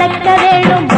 நடக்க வேணும்